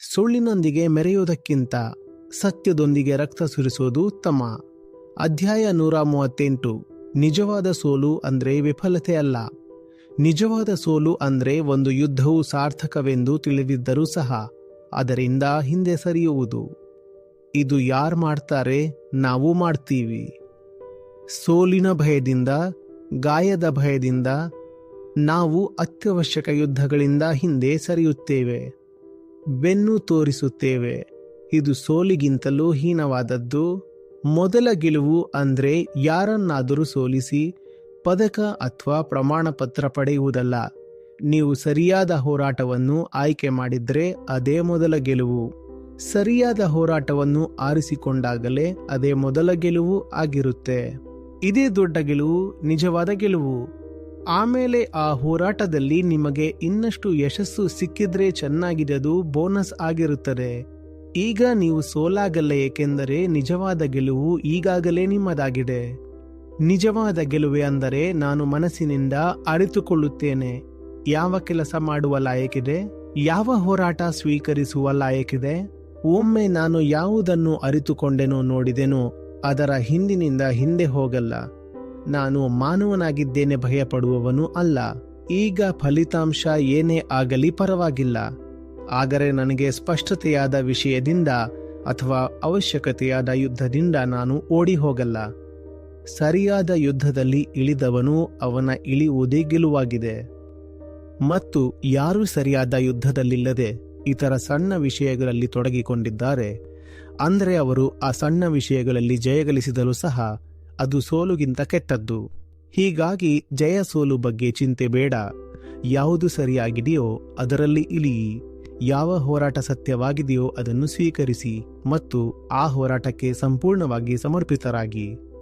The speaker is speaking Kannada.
ಸುಳ್ಳಿನೊಂದಿಗೆ ಮೆರೆಯುವುದಕ್ಕಿಂತ ಸತ್ಯದೊಂದಿಗೆ ರಕ್ತ ಸುರಿಸುವುದು ಉತ್ತಮ. ಅಧ್ಯಾಯ ನೂರ ಮೂವತ್ತೆಂಟು. ನಿಜವಾದ ಸೋಲು ಅಂದರೆ ವಿಫಲತೆ ಅಲ್ಲ. ನಿಜವಾದ ಸೋಲು ಅಂದರೆ ಒಂದು ಯುದ್ಧವು ಸಾರ್ಥಕವೆಂದು ತಿಳಿದಿದ್ದರೂ ಸಹ ಅದರಿಂದ ಹಿಂದೆ ಸರಿಯುವುದು. ಇದು ಯಾರು ಮಾಡ್ತಾರೆ? ನಾವು ಮಾಡ್ತೀವಿ. ಸೋಲಿನ ಭಯದಿಂದ, ಗಾಯದ ಭಯದಿಂದ ನಾವು ಅತ್ಯವಶ್ಯಕ ಯುದ್ಧಗಳಿಂದ ಹಿಂದೆ ಸರಿಯುತ್ತೇವೆ. ಬೆನ್ನು ತೋರಿಸುತ್ತೇವೆ. ಇದು ಸೋಲಿಗಿಂತಲೂ ಹೀನವಾದದ್ದು. ಮೊದಲ ಗೆಲುವು ಅಂದರೆ ಯಾರನ್ನಾದರೂ ಸೋಲಿಸಿ, ಪದಕ ಅಥವಾ ಪ್ರಮಾಣ ಪತ್ರ ಪಡೆಯುವುದಲ್ಲ. ನೀವು ಸರಿಯಾದ ಹೋರಾಟವನ್ನು ಆಯ್ಕೆ ಮಾಡಿದ್ರೆ ಅದೇ ಮೊದಲ ಗೆಲುವು. ಸರಿಯಾದ ಹೋರಾಟವನ್ನು ಆರಿಸಿಕೊಂಡಾಗಲೇ ಅದೇ ಮೊದಲ ಗೆಲುವು ಆಗಿರುತ್ತೆ. ಇದೇ ದೊಡ್ಡ ಗೆಲುವು ನಿಜವಾದ ಗೆಲುವು. ಆಮೇಲೆ ಆ ಹೋರಾಟದಲ್ಲಿ ನಿಮಗೆ ಇನ್ನಷ್ಟು ಯಶಸ್ಸು ಸಿಕ್ಕಿದ್ರೆ ಚೆನ್ನಾಗಿರೋದು ಬೋನಸ್ ಆಗಿರುತ್ತದೆ. ಈಗ ನೀವು ಸೋಲಾಗಲ್ಲ ಏಕೆಂದರೆ ನಿಜವಾದ ಗೆಲುವು ಈಗಾಗಲೇ ನಿಮ್ಮದಾಗಿದೆ. ನಿಜವಾದ ಗೆಲುವೆ ಅಂದರೆ ನಾನು ಮನಸ್ಸಿನಿಂದ ಅರಿತುಕೊಳ್ಳುತ್ತೇನೆ. ಯಾವ ಕೆಲಸ ಮಾಡುವ ಲಾಯಕಿದೆ? ಯಾವ ಹೋರಾಟ ಸ್ವೀಕರಿಸುವ ಲಾಯಕಿದೆ? ಒಮ್ಮೆ ನಾನು ಯಾವುದನ್ನು ಅರಿತುಕೊಂಡೆನೋ ನೋಡಿದೆನೋ ಅದರ ಹಿಂದಿನಿಂದ ಹಿಂದೆ ಹೋಗಲ್ಲ. ನಾನು ಮಾನವನಾಗಿದ್ದೇನೆ ಭಯಪಡುವವನು ಅಲ್ಲ. ಈಗ ಫಲಿತಾಂಶ ಏನೇ ಆಗಲಿ ಪರವಾಗಿಲ್ಲ. ಆದರೆ ನನಗೆ ಸ್ಪಷ್ಟತೆಯಾದ ವಿಷಯದಿಂದ ಅಥವಾ ಅವಶ್ಯಕತೆಯಾದ ಯುದ್ಧದಿಂದ ನಾನು ಓಡಿ ಹೋಗಲ್ಲ ಸರಿಯಾದ ಯುದ್ಧದಲ್ಲಿ ಇಳಿದವನು ಅವನ ಇಳಿಯುವುದೇ ಗೆಲುವಾಗಿದೆ. ಮತ್ತು ಯಾರು ಸರಿಯಾದ ಯುದ್ಧದಲ್ಲಿಲ್ಲದೆ ಇತರ ಸಣ್ಣ ವಿಷಯಗಳಲ್ಲಿ ತೊಡಗಿಕೊಂಡಿದ್ದಾರೆ. ಅಂದರೆ ಅವರು ಆ ಸಣ್ಣ ವಿಷಯಗಳಲ್ಲಿ ಜಯಗಳಿಸಿದರೂ ಸಹ ಅದು ಸೋಲುಗಿಂತ ಕೆಟ್ಟದ್ದು. ಹೀಗಾಗಿ ಜಯ ಸೋಲು ಬಗ್ಗೆ ಚಿಂತೆ ಬೇಡ. ಯಾವುದು ಸರಿಯಾಗಿದೆಯೋ ಅದರಲ್ಲಿ ಇಳಿಯಿ ಯಾವ ಹೋರಾಟ ಸತ್ಯವಾಗಿದೆಯೋ ಅದನ್ನು ಸ್ವೀಕರಿಸಿ ಮತ್ತು ಆ ಹೋರಾಟಕ್ಕೆ ಸಂಪೂರ್ಣವಾಗಿ ಸಮರ್ಪಿತರಾಗಿ.